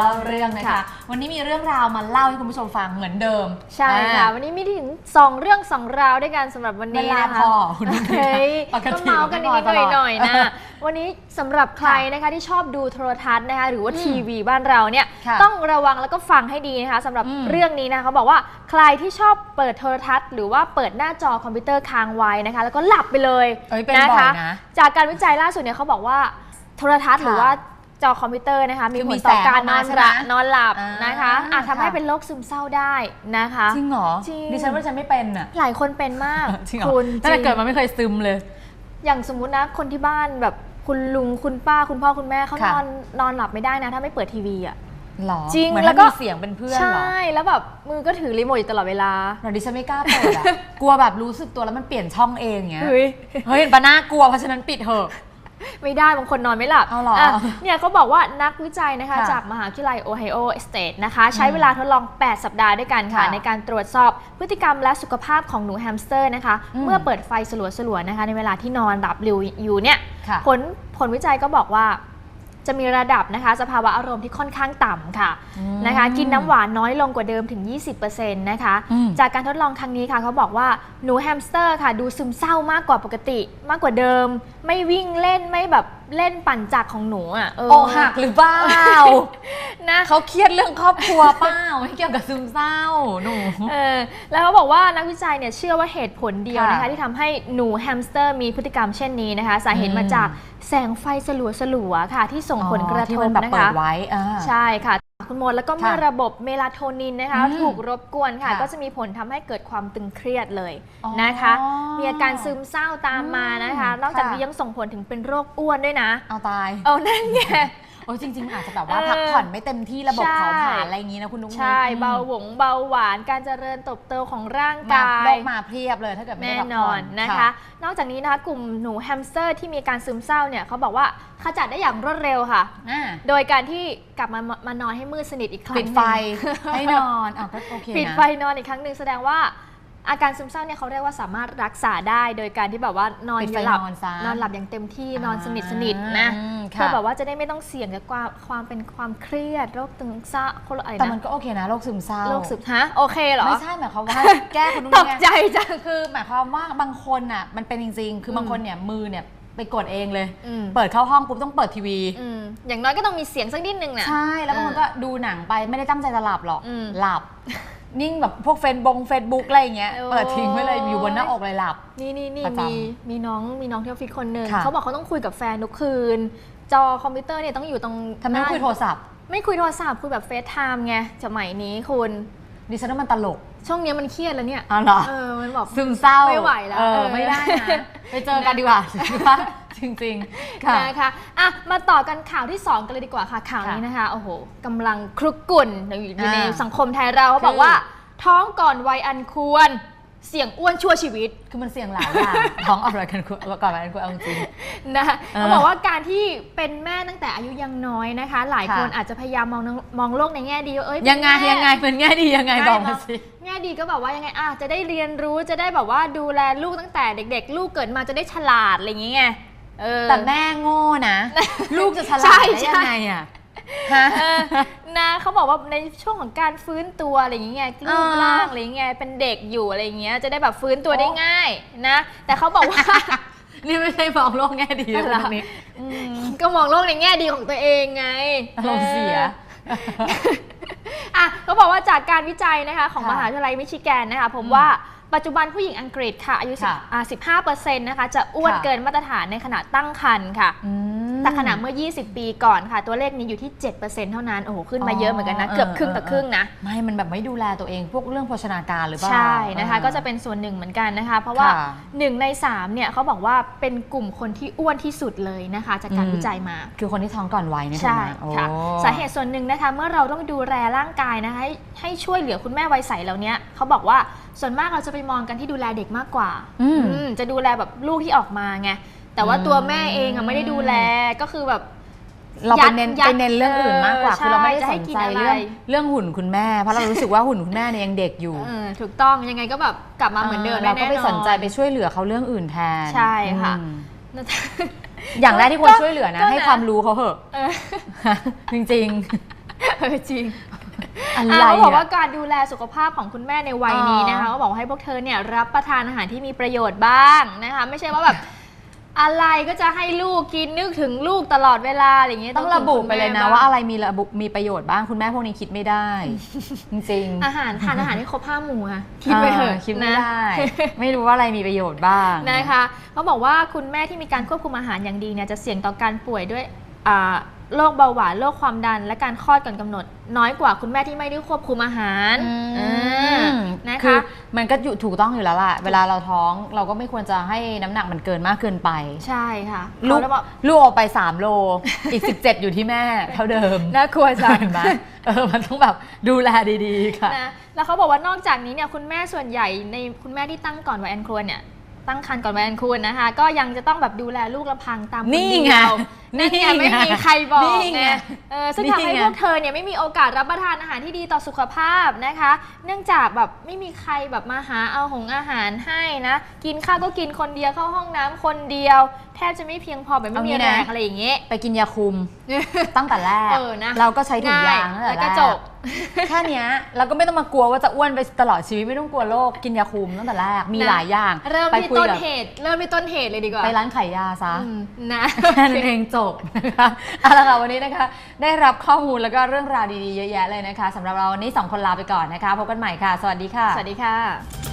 เล่าเรื่องนะคะ ค่ะ วันนี้มีเรื่องราวมาเล่าให้คุณผู้ชมฟังเหมือนเดิมใช่ค่ะอ่าวันนี้มีถึง2เรื่อง2ราวด้วยกันสำหรับวันนี้เวลานะคะพอคุณนุ่นเฮ้ยปกก็ติเมาส์กันไม่นิดพอตลอดๆหน่อยๆนะ วันนี้สำหรับใครนะคะที่ชอบดูโทรทัศน์นะคะหรือว่าอืมทีวีบ้านเราเนี่ยค่ะต้องระวังแล้วก็ฟังให้ดีนะคะสำหรับอืมเรื่องนี้นะคะเขาบอกว่าใครที่ชอบเปิดโทรทัศน์หรือว่าเปิดหน้าจอคอมพิวเตอร์ค้างไว้นะคะ แล้วก็หลับไปเลยเอ้ยเป็นบ่อยนะจากการวิจัยล่าสุดเนี่ยเขาบอกว่าโทรทัศน์ค่ะหรือว่า จอคอมพิวเตอร์นะคะ มีคือผมีลต่อการแสงออกนมาอนใช่หลับไหมนอนหลับอ่านนะคะอาจทำให้ค่ะเป็นโรคซึมเศร้าได้นะคะจริงเหรอจริงดิฉันว่าฉันไม่เป็นอะหลายคนเป็นมากจริงเหรอคุณตั้งแต่จริงเกิดมาไม่เคยซึมเลย อย่างสมมุตินะคนที่บ้านแบบคุณลุงคุณป้าคุณพ่อคุณแม่เขาค่ะนอนนอนหลับไม่ได้นะถ้าไม่เปิดทีวีอะหรอจริงเหมือนแล้วก็ถ้ามีเสียงเป็นเพื่อนใชเหรอ่แล้วแบบมือก็ถือรีโมทอยู่ตลอดเวลาหรอดิฉันไม่กล้าเปิดอะกลัวแบบรู้สึกตัวแล้วมันเปลี่ยนช่องเองอย่างเงี้ยเฮ้ยเฮ้ยเห็นปะน่ากลัวเพราะฉะนั้นปิดเถอะ ไม่ได้บางคนนอนไม่หลับเอาเหรออะเนี่ยเขาบอกว่านักวิจัยนะคะค่ะจากมหาวิทยาลัยโอไฮโอสเตทนะคะ ใช้เวลาทดลอง 8 สัปดาห์ด้วยกันค่ะ ค่ะในการตรวจสอบพฤติกรรมและสุขภาพของหนูแฮมสเตอร์นะคะ อืมเมื่อเปิดไฟสลัวๆนะคะ ในเวลาที่นอนหลับอยู่เนี่ย ค่ะ ผลผลวิจัยก็บอกว่า จะมีระดับนะคะสภาวะอารมณ์ที่ค่อนข้างต่ำค่ะอืมนะคะกินน้ำหวานน้อยลงกว่าเดิมถึง 20%นะคะอืมจากการทดลองครั้งนี้ค่ะเขาบอกว่าหนูแฮมสเตอร์ค่ะดูซึมเศร้ามากกว่าปกติ มากกว่าเดิม ไม่วิ่งเล่นไม่แบบ เล่นปั่นจักรของหนูอะเอออกหักหรือเปล่านะเขาเครียดเรื่องครอบครัวเปล่าไม่เกี่ยวกับซึมเศร้าหนูเออแล้วเขาบอกว่านักวิจัยเนี่ยเชื่อว่าเหตุผลเดียวนะคะค่ะที่ทำให้หนูแฮมสเตอร์มีพฤติกรรมเช่นนี้นะคะ สาเหตุอืมมาจากแสงไฟสลัวสลัวๆค่ะ ที่ส่งผลกระทที่บมันแบบนะเปิคะดไว้อ่าใช่ค่ะ คุณมดแล้วก็เมื่อค่ะระบบเมลาโทนินนะคะอืมถูกรบกวนค่ะค่ะ ก็จะมีผลทำให้เกิดความตึงเครียดเลยอ๋อนะคะ มีอาการซึมเศร้าตามมานะคะอืมนอกจากค่ะนี้ยังส่งผลถึงเป็นโรคอ้วนด้วยนะ เอาตาย เอานั่นไงโอ้ยจริงๆอาจจะแบบว่าเออพักผ่อนไม่เต็มที่ระบบใช่เผาผลาญอะไรอย่างนี้นะคุณนุ้งใช่อืมเบาหวงเบาหวานการเจริญเติบโตของร่างมากายโรคมาเพียบเลยถ้าเกิดไม่แน่ได้พักนผ่อนนะคะ นอกจากนี้นะคะกลุ่มหนูแฮมสเตอร์ที่มีอาการซึมเศร้าเนี่ยเขาบอกว่าขจัดได้อย่างรวดเร็วค่ะอ่าโดยการที่กลับมามามานอนให้มืดสนิทอีกครั้งปิดไฟหนึ่งให้นอนอะก็โอเคนะปิดไฟนอนอีกครั้งหนึ่งแสดงว่าอาการซึมเศร้าเนี่ยเขาเรียกว่าสามารถรักษาได้ โดยการที่แบบว่านอนปิดไฟหลับนอนซะนอนหลับอย่างเต็มที่อ่านอนสนิทสนิทนะอืมค่ะ เพื่อแบบว่าจะได้ไม่ต้องเสี่ยงกับความความเป็นความเครียดโรคตึงเศร้าคนอะไรแต่นะมันก็โอเคนะโรคซึมเศร้าโรคซึมฮะโอเคเหรอไม่ใช่หมายความว่าแก้คุณนุ้งตไงกใจจังคือหมายความว่าบางคนอะมันเป็นจริง ๆ คืออมบางคนเนี่ยมือเนี่ยไปกดเองเลยอืมเปิดเข้าห้องปุ๊บต้องเปิดทีวีอืมอย่างน้อยก็ต้องมีเสียงสักนิดนึงนะใช่ แล้วบางคนก็ดูหนังไปไม่ได้ตั้งใจจะหลับหรอกอืมหลับ นิ่งแบบพวกเฟซบงเฟซบุ๊กอะไรอย่างเงี้ยโอ้ย เปิดทิ้งไว้เลยอยู่บนหน้าอกเลยหลับ นี่นี่นี่ประจำมีมีน้องมีน้องที่ออฟฟิศคนหนึ่งค่ะเขาบอกเขาต้องคุยกับแฟนทุกคืน จอคอมพิวเตอร์เนี่ยต้องอยู่ตรงทำไมไม่คุยโทรศัพท์ ไม่คุยโทรศัพท์คุยแบบเฟซไทม์ไงสมัยนี้คุณดิฉันว่ามันตลก ช่วงนี้มันเครียดแล้วเนี่ยอ๋อเหรอเออมันบอกซึมเศร้าไม่ไหวแล้วเออเออไม่ได้นะไปเจอกันดีกว่าจริงๆค่ะนะคะอะมาต่อกันข่าวที่ 2 กันเลยดีกว่าค่ะข่าวค่ะนี้นะคะโอ้โหกำลังครุกกุ่นอยู่ในอ่าสังคมไทยเราเขาบอกคือว่า ท้องก่อนวัยอันควร เสี่ยงอ้วนชั่วชีวิต คือมันเสี่ยงหลายอย่างท้องออกรายกันก่อนรายกันเอาจริงนะเออเขาบอกว่าการที่เป็นแม่ตั้งแต่อายุยังน้อยนะคะ หลายค่ะคนอาจจะพยายามมองมองโลกในแง่ดีว่าเอ้ยยังไงเป็นแม่ยังไงเป็นแง่ดียังไงบอกมาสิแง่ดีก็แบบว่ายังไงอะจะได้เรียนรู้จะได้แบบว่าดูแลลูกตั้งแต่เด็ก ๆ ลูกเกิดมาจะได้ฉลาดอะไรอย่างเงี้ยเออแต่แม่โง่นะ ลูกจะฉลาใช่ดได้ใช่ยังไงอะฮะ เออนะเขาบอกว่าในช่วงของการฟื้นตัวอะไรอย่างเงี้ยรูปร่างอะไรอย่างเงี้ยเป็นเด็กอยู่อะไรอย่างเงี้ยจะได้แบบฟื้นตัวได้ง่ายนะ แต่เขาบอกว่านี่ไม่ใช่มองโลกแง่ดีนะอะไรตรงนี้อืมก็มองโลกในแง่ดีของตัวเองไงอารมณ์เสียอออะเขาบอกว่าจากการวิจัยนะคะของค่ะมหาวิทยาลัยมิชิแกนนะคะพบอืมว่าปัจจุบันผู้หญิงอังกฤษค่ะ อายุค่ะ10อ่า15%นะคะ จะอ้วนค่ะเกินมาตรฐานในขณะตั้งครรภ์ค่ะอืม แต่ขณะเมื่อ 20 ปีก่อนค่ะ ตัวเลขนี้อยู่ที่ 7%เท่านั้น โอ้โห ขึ้นมาเยอะเหมือนกันนะ เกือบครึ่งต่อครึ่งนะ ไม่ มันแบบไม่ดูแลตัวเองพวกเรื่องโภชนาการหรือเปล่า ใช่นะคะเออก็จะเป็นส่วนหนึ่งเหมือนกันนะคะ เพราะว่าค่ะ1ใน 3 เนี่ยเขาบอกว่าเป็นกลุ่มคนที่อ้วนที่สุดเลยนะคะ จากการอืมวิจัยมา คือคนที่ท้องก่อนวัยเนี่ยใช่ถูกไหมโอ้ค่ะ สาเหตุส่วนหนึ่งนะคะ เมื่อเราต้องดูแลร่างกายนะคะให้ให้ช่วยเหลือคุณแม่วัยใสเหล่านี้เขาบอกว่าส่วนมากเราจะไปมองกันที่ดูแลเด็กมากกว่าอืมอืมจะดูแลแบบลูกที่ออกมาไง แต่ว่าตัวแม่เองอะไม่ได้ดูแลก็คือแบบ เรายัไปดเน้นยัดไปเน้นเรื่องอื่นมากกว่า เออคือเราไม่ได้ใช่จะสให้นกินใจอะไร เรื่องเรื่องหุ่นคุณแม่ เพราะเรารู้สึกว่าหุ่นคุณแม่เนี่ยยังเด็กอยู่เออถูกต้องยังไงก็แบบกลับมาเหมือนเดิมเราก็ไปแอ สนใจไปช่วยเหลือเขาเรื่องอื่นแทนใช่ค่ะ อืมอย่างแรกที่ควรช่วยเหลือนะก็นะให้ความรู้เขาเหอะ เออ จริงเออจริงอะไรอะเขาบอกว่าอะ การดูแลสุขภาพของคุณแม่ในวัยอ๋อนี้นะคะเขาบอกว่าให้พวกเธอเนี่ยรับประทานอาหารที่มีประโยชน์บ้างนะคะ ไม่ใช่ว่าแบบ อะไรก็จะให้ลูกกินนึกถึงลูกตลอดเวลาอะไรอย่างเงี้ยต้องระบุไปเลยนะงถึงคุณแม่บ้งว่าอะไรมีระบุมีประโยชน์บ้างคุณแม่พวกนี้คิดไม่ได้ จริงๆอาหารทานอาหารให้ครบห้าหมู่ค่ะคิดไว้เถอะคิดไม่นะได้ ไม่รู้ว่าอะไรมีประโยชน์บ้างนะคะเขาบอกว่าคุณแม่ที่มีการควบคุมอาหารอย่างดีเนี่ยจะเสี่ยงต่อการป่วยด้วยอ่า โรคเบาหวานโรคความดัน และการคลอดก่อนกำหนด น้อยกว่าคุณแม่ที่ไม่ได้ควบคุมอาหารอืมอ่านะคือคะ มันก็อยู่ถูกต้องอยู่แล้วล่ะ เวลาเราท้องเราก็ไม่ควรจะให้น้ำหนักมันเกินมากเกินไป ใช่ค่ะลูกเขาเลยบอกลูกเอาไป 3 โล อีก 17 อยู่ที่แม่ เท่าเดิมน่ากลัวจังเห็นไหมเออมันต้องแบบดูแลดีๆ ค่ะ นะแล้วเขาบอกว่านอกจากนี้เนี่ยคุณแม่ส่วนใหญ่ในคุณแม่ที่ตั้งก่อนวัยอันควรเนี่ยตั้งครรภ์ก่อนวัยอันควรนะคะ ก็ยังจะต้องแบบดูแลลูกลำพังตามคนนี่เดีไง ยว นั่นไงนี่ไงไม่มีใครบอกนี่ไงไงเออซึ่งนี่ทำให้ไงพวกเธอเนี่ยไม่มีโอกาสรับประทานอาหารที่ดีต่อสุขภาพนะคะ เนื่องจากแบบไม่มีใครแบบมาหาเอาหงอาหารให้นะ กินข้าวก็กินคนเดียวเข้าห้องน้ำคนเดียว แทบจะไม่เพียงพอแบบไม่มีแรงอะไรอย่างเงี้ยไปกินยาคุมตั้งแต่แรกเออนะเราก็ใช้ถุงยางตั้งแล้แต่วแรก็กจบแค่เนี้ยเราก็ไม่ต้องมากลัวว่าจะอ้วนไปตลอดชีวิตไม่ต้องกลัวโรคกินยาคุมตั้งแต่แรกมีนะหลายอย่าง เริ่มไปที่คุยต้นกับเหตุ เริ่มที่ต้นเหตุเลยดีกว่า ไปร้านขายยาซะอืมนะแค่นั้นเองจกนะคะเอาละค่ะวันนี้นะคะได้รับข้อมูลแล้วก็เรื่องราวดีๆเยอะแยะเลยนะคะสำหรับเราวันนี้สองคนลาไปก่อนนะคะพบกันใหม่ค่ะ สวัสดีค่ะ สวัสดีค่ะ